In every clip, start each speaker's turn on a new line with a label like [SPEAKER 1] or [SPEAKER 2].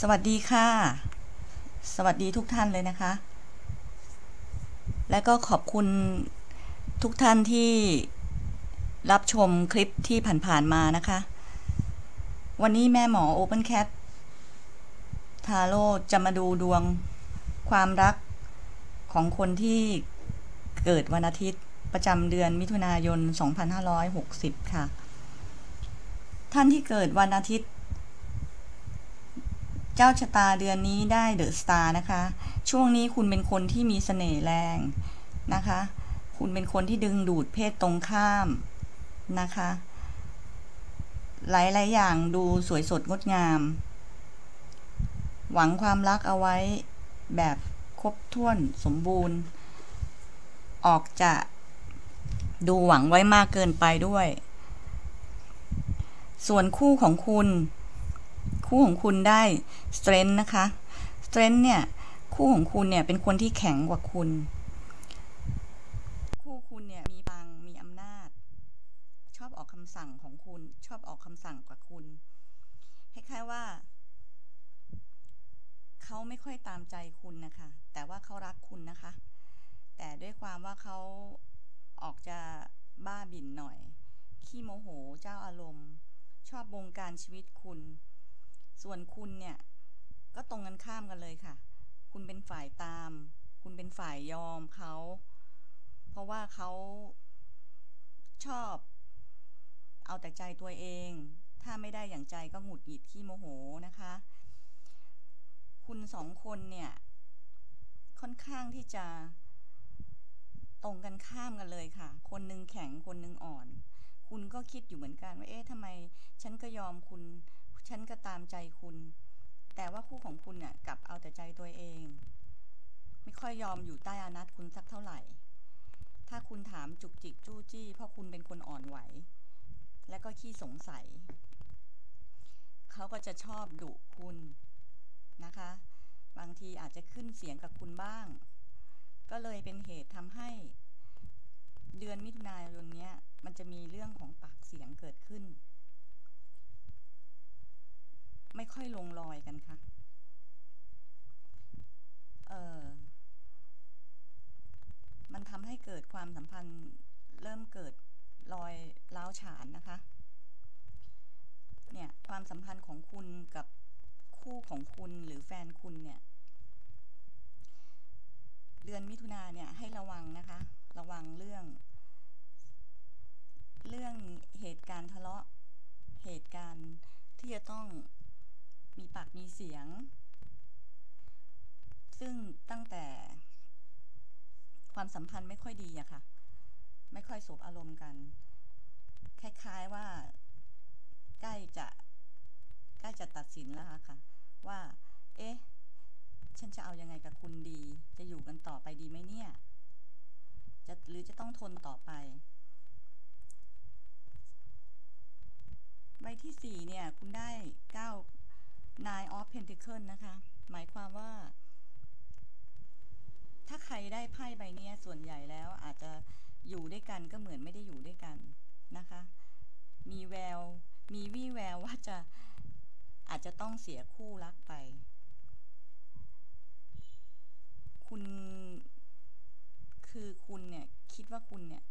[SPEAKER 1] สวัสดีค่ะ สวัสดีทุกท่านเลยนะคะ และก็ขอบคุณทุกท่านที่รับชมคลิปที่ผ่านๆมานะคะ วันนี้แม่หมอ Open Cat ทาโร่จะมาดูดวงความรักของคนที่เกิดวันอาทิตย์ประจำเดือนมิถุนายน 2560 ค่ะ ท่านที่เกิดวันอาทิตย์ เจ้าชะตาเดือนนี้ได้เดอะสตาร์นะคะ ช่วงนี้คุณเป็นคนที่มีเสน่ห์แรงนะคะ คุณเป็นคนที่ดึงดูดเพศตรงข้ามนะคะ หลายๆอย่างดูสวยสดงดงาม หวังความรักเอาไว้แบบครบถ้วนสมบูรณ์ ออกจะดูหวังไว้มากเกินไปด้วย ส่วนคู่ของคุณ คู่ของคุณได้ strength นะคะ strength เนี่ย คู่ของคุณเนี่ยเป็นคนที่แข็งกว่าคุณ คู่คุณเนี่ยมีพลังมีอำนาจ ชอบออกคำสั่งของคุณ ชอบออกคำสั่งกว่าคุณ คล้ายๆว่า เขาไม่ค่อยตามใจคุณนะคะ แต่ว่าเขารักคุณนะคะ แต่ด้วยความว่าเขาออกจะบ้าบิ่นหน่อย ขี้โมโห เจ้าอารมณ์ ชอบบงการชีวิตคุณ ส่วนคุณเนี่ยก็ตรงกันข้ามกันเลยค่ะ คุณเป็นฝ่ายตาม คุณเป็นฝ่ายยอมเขา เพราะว่าเขาชอบ เอาแต่ใจตัวเอง ถ้าไม่ได้อย่างใจก็หงุดหงิดขี้โมโหนะคะ คุณสองคนเนี่ย ค่อนข้างที่จะตรงกันข้ามกันเลยค่ะ คนหนึ่งแข็งคนหนึ่งอ่อน คุณก็คิดอยู่เหมือนกันว่า เอ๊ะทำไม ฉันก็ยอมคุณ ฉันก็ตามใจคุณ แต่ว่าคู่ของคุณเนี่ยกลับเอาแต่ใจตัวเอง ไม่ค่อยยอมอยู่ใต้อานัตคุณสักเท่าไหร่ ถ้าคุณถามจุกจิกจู้จี้เพราะคุณเป็นคนอ่อนไหว และก็ขี้สงสัย เขาก็จะชอบดุคุณนะคะ บางทีอาจจะขึ้นเสียงกับคุณบ้าง ก็เลยเป็นเหตุทำให้เดือนมิถุนายนเนี้ย มันจะมีเรื่องของปากเสียงเกิดขึ้น ไม่ค่อยลงรอยกันค่ะ เออมันทำให้เกิดความสัมพันธ์เริ่มเกิดรอยร้าวฉานนะคะ เนี่ยความสัมพันธ์ของคุณกับคู่ของคุณหรือแฟนคุณเนี่ย เดือนมิถุนาเนี่ยให้ระวังนะคะ ระวังเรื่อง เรื่องเหตุการณ์ทะเลาะ เหตุการณ์ที่จะต้อง มีปากมีเสียง ซึ่งตั้งแต่ความสัมพันธ์ไม่ค่อยดีอะค่ะ ไม่ค่อยสบอารมณ์กัน คล้ายๆว่าใกล้จะใกล้จะตัดสินแล้วค่ะ ว่า เอ๊ะ ฉันจะเอายังไงกับคุณดี จะอยู่กันต่อไปดีไหมเนี่ย จะหรือจะต้องทนต่อไป ใบที่สี่เนี่ย คุณได้เก้า nine of pentacle นะคะ หมายความว่า ถ้าใครได้ไพ่ใบนี้ส่วนใหญ่แล้วอาจจะอยู่ด้วยกันก็เหมือนไม่ได้อยู่ด้วยกันนะคะ มีแวว มีวี่แววว่าจะอาจจะต้องเสียคู่รักไป คุณคือคุณเนี่ยคิดว่าคุณเนี่ย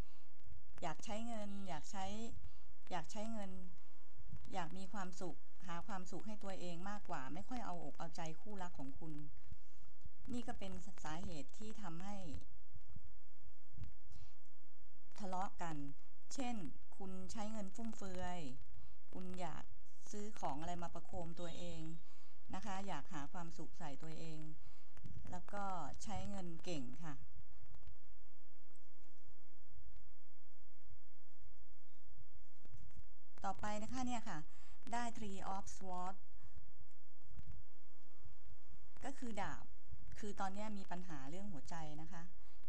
[SPEAKER 1] อยากใช้เงิน อยากใช้ อยากใช้เงิน อยากมีความสุข หาความสุขให้ตัวเองมากกว่า ไม่ค่อยเอาอกเอาใจคู่รักของคุณ นี่ก็เป็นสาเหตุที่ทำให้ ทะเลาะกัน เช่น คุณใช้เงินฟุ่มเฟือย คุณอยากซื้อของอะไรมาประโคมตัวเองนะคะ อยากหาความสุขใส่ตัวเอง แล้วก็ใช้เงินเก่งค่ะต่อไปนะคะเนี่ยค่ะ ได้ three of swords ก็คือดาบ คือตอนนี้มีปัญหาเรื่องหัวใจนะคะ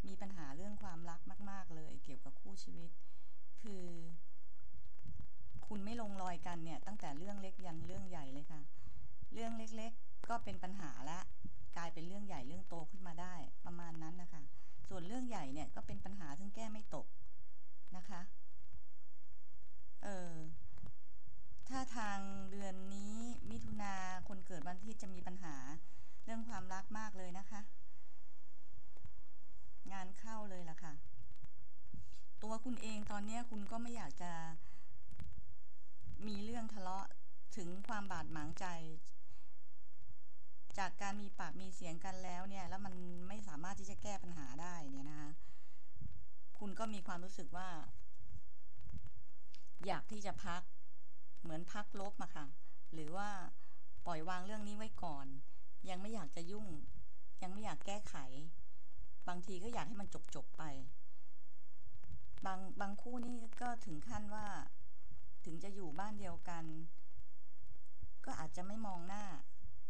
[SPEAKER 1] มีปัญหาเรื่องความรักมาก ๆ เลย เกี่ยวกับคู่ชีวิต คือ คุณไม่ลงรอยกันเนี่ย ตั้งแต่เรื่องเล็กยันเรื่องใหญ่เลยค่ะ เรื่องเล็กๆ ก็เป็นปัญหาละกลายเป็นเรื่องใหญ่เรื่องโตขึ้นมาได้ประมาณนั้นนะคะ ส่วนเรื่องใหญ่เนี่ยก็เป็นปัญหาซึ่งแก้ไม่ตกนะคะ เออ ถ้าทางเดือนนี้มิถุนาคนเกิดวันอาทิตย์ ตจะมีปัญหาเรื่อง ความรักมากเลยนะคะ งานเข้าเลยล่ะค่ะ ตัวคุณเองตอนนี้คุณก็ไม่อยากจะมีเรื่องทะเลาะถึงความบาดหมางใจ จากการมีปากมีเสียงกันแล้วเนี่ย แล้วมันไม่สามารถที่จะแก้ปัญหาได้เนี่ยนะคะ คุณก็มีความรู้สึกว่า อยากที่จะพัก เหมือนพักลบอะค่ะ หรือว่าปล่อยวางเรื่องนี้ไว้ก่อน ยังไม่อยากจะยุ่ง ยังไม่อยากแก้ไข บางทีก็อยากให้มันจบจบไป บางบางคู่นี่ก็ถึงขั้นว่า ถึงจะอยู่บ้านเดียวกัน ก็อาจจะไม่มองหน้า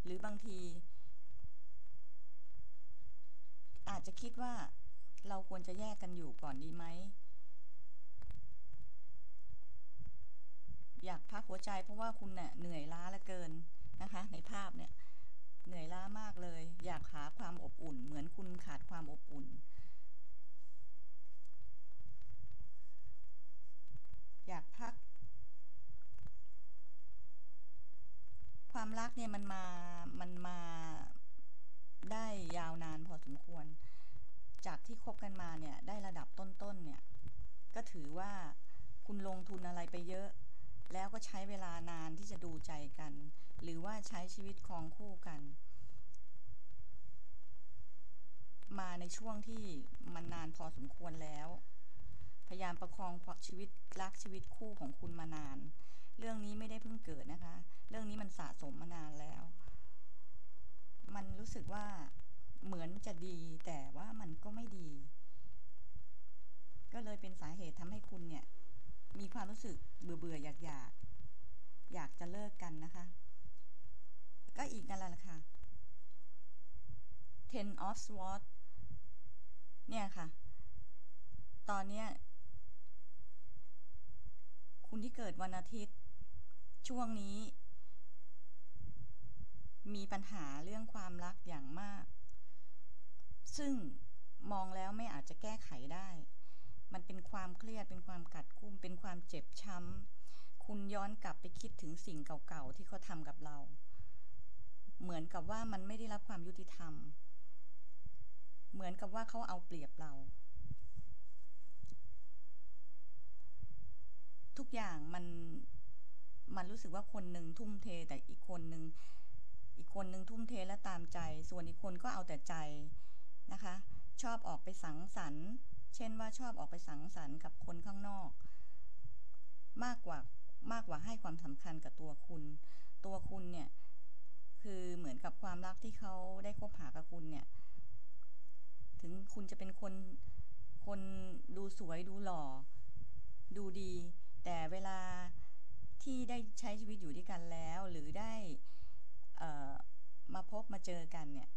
[SPEAKER 1] หรือบางที อาจจะคิดว่าเราควรจะแยกกันอยู่ก่อนดีไหม อยากพักหัวใจเพราะว่าคุณเน่ะเหนื่อยล้าเหลือเกินนะคะ ในภาพเนี่ย เหนื่อยล้ามากเลย อยากหาความอบอุ่น เหมือนคุณขาดความอบอุ่น อยากพัก ความ รักเนี่ยมันมา มันมาได้ยาวนานพอสมควร จากที่คบกันมาเนี่ยได้ระดับต้นๆเนี่ย ก็ถือว่าคุณลงทุนอะไรไปเยอะ แล้วก็ใช้เวลานานที่จะดูใจกัน หรือว่าใช้ชีวิตครองคู่กัน มาในช่วงที่มันนานพอสมควรแล้ว พยายามประคองชีวิตรักชีวิตคู่ของคุณมานาน เรื่องนี้ไม่ได้เพิ่งเกิดนะคะ รื่องนี้มันสะสมมานานแล้ว มันรู้สึกว่าเหมือนจะดีแต่ว่ามันก็ไม่ดี ก็เลยเป็นสาเหตุทำให้คุณเนี่ย มีความรู้สึกเบื่อเบื่ออยากอยากอยากจะเลิกกันนะคะ ก็อีกนั่นแหละค่ะ ten of swords เนี่ยค่ะ ตอนเนี้ยคุณที่เกิดวันอาทิตย์ ช่วงนี้ มีปัญหาเรื่องความรักอย่างมาก ซึ่งมองแล้วไม่อาจจะแก้ไขได้ มันเป็นความเครียด เป็นความกัดกุ้ม เป็นความเจ็บช้ำ คุณย้อนกลับไปคิดถึงสิ่งเก่าๆที่เขาทำกับเรา เหมือนกับว่ามันไม่ได้รับความยุติธรรม เหมือนกับว่าเขาเอาเปรียบเรา ทุกอย่างมันมันรู้สึกว่าคนหนึ่งทุ่มเทแต่อีกคนหนึ่ง อีกคนหนึ่งทุ่มเทและตามใจ ส่วนอีกคนก็เอาแต่ใจนะคะ ชอบออกไปสังสรรค์ เช่นว่าชอบออกไปสังสรรค์กับคนข้างนอก มากกว่ามากกว่าให้ความสำคัญกับตัวคุณ ตัวคุณเนี่ยคือเหมือนกับความรักที่เขาได้คบหากับคุณเนี่ย ถึงคุณจะเป็นคนคนดูสวยดูหล่อ ดูดี แต่เวลาที่ได้ใช้ชีวิตอยู่ด้วยกันแล้ว หรือได้ มาพบมาเจอกันเนี่ย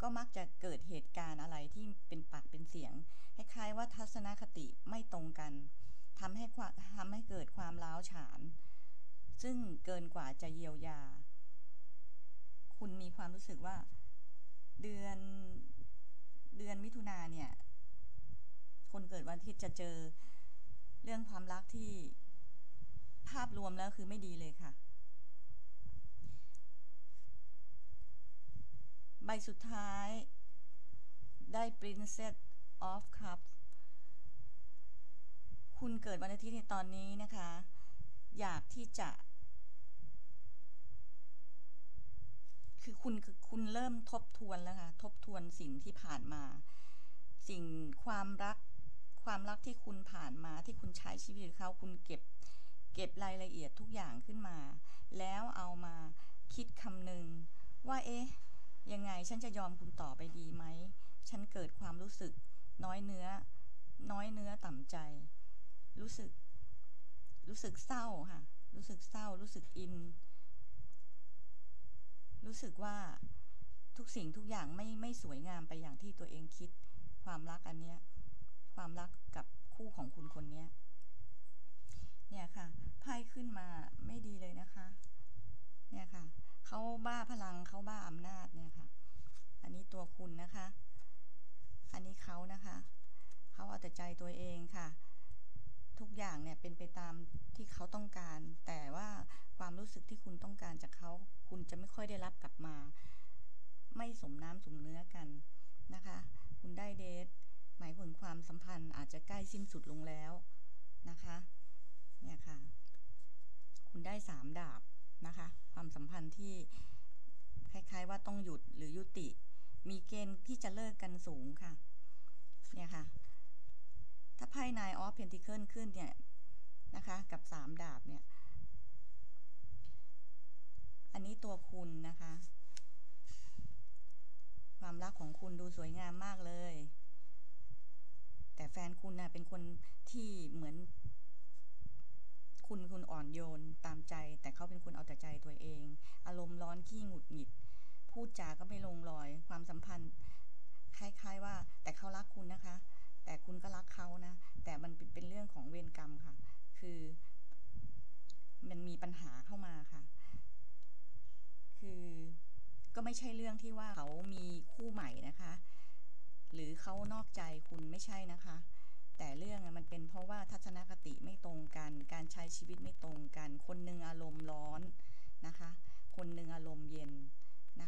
[SPEAKER 1] ก็มักจะเกิดเหตุการณ์อะไรที่เป็นปากเป็นเสียงคล้ายๆว่าทัศนคติไม่ตรงกันทำให้ทำให้เกิดความล้าวฉาน ซึ่งเกินกว่าจะเยียวยา คุณมีความรู้สึกว่า เดือนเดือนมิถุนาเนี่ย คนเกิดวันอาทิตย์จะเจอเรื่องความรักที่ภาพรวมแล้วคือไม่ดีเลยค่ะ ใบสุดท้าย ได้ Princess of Cups คุณเกิดวันอาทิตย์ในตอนนี้นะคะ อยากที่จะ คือคุณคือคุณเริ่มทบทวนแล้วค่ะ ทบทวนสิ่งที่ผ่านมา สิ่งความรัก ความรักที่คุณผ่านมาที่คุณใช้ชีวิตเขาคุณเก็บ เก็บรายละเอียดทุกอย่างขึ้นมา แล้วเอามาคิดคำหนึ่งว่าเอ๊ะ ยังไงฉันจะยอมคุณต่อไปดีไหม ฉันเกิดความรู้สึก น้อยเนื้อ น้อยเนื้อต่ำใจ รู้สึก รู้สึกเศร้าค่ะ รู้สึกเศร้า รู้สึกอิน รู้สึกว่าทุกสิ่งทุกอย่างไม่ไม่สวยงามไปอย่างที่ตัวเองคิด ความรักอันเนี้ย ความรักกับคู่ของคุณคนเนี้ย เนี่ยค่ะไพ่ขึ้นมาไม่ดีเลยนะคะ เนี่ยค่ะ เขาบ้าพลังเขาบ้าอำนาจเนี่ยค่ะ อันนี้ตัวคุณนะคะ อันนี้เขานะคะเขาเอาแต่ใจตัวเองค่ะ ทุกอย่างเนี่ยเป็นไปตามที่เขาต้องการ แต่ว่าความรู้สึกที่คุณต้องการจากเขา คุณจะไม่ค่อยได้รับกลับมา ไม่สมน้ำสมเนื้อกันนะคะ คุณได้เดทหมายถึงความสัมพันธ์อาจจะใกล้สิ้นสุดลงแล้วนะคะ เนี่ยค่ะ คุณได้สามดาบ มสัมพันธ์ที่คล้ายๆว่าต้องหยุดหรือยุติ มีเกณฑ์ที่จะเลิกกันสูงค่ะ เนี่ยค่ะ ถ้าไพ่นายออฟเพนติเคิลขึ้นเนี่ยนะคะ กับสามดาบเนี่ย อันนี้ตัวคุณนะคะ ความรักของคุณดูสวยงามมากเลย แต่แฟนคุณน่ะเป็นคนที่เหมือน คุณคุณอ่อนโยนตามใจ แต่เขาเป็นคนเอาแต่ใจตัวเอง อารมณ์ร้อนขี้หงุดหงิด พูดจาก็ไม่ลงรอย ความสัมพันธ์ คล้าย ๆ ว่า แต่เขารักคุณนะคะ แต่คุณก็รักเขานะ แต่มันเป็นเป็นเรื่องของเวรกรรมค่ะ คือ มันมีปัญหาเข้ามาค่ะ คือก็ไม่ใช่เรื่องที่ว่าเขามีคู่ใหม่นะคะ หรือเขานอกใจคุณไม่ใช่นะคะ แต่เรื่องมันเป็นเพราะว่าทัศนคติไม่ตรงกัน การใช้ชีวิตไม่ตรงกัน คนหนึ่งอารมณ์ร้อนนะคะ คนหนึ่งอารมณ์เย็น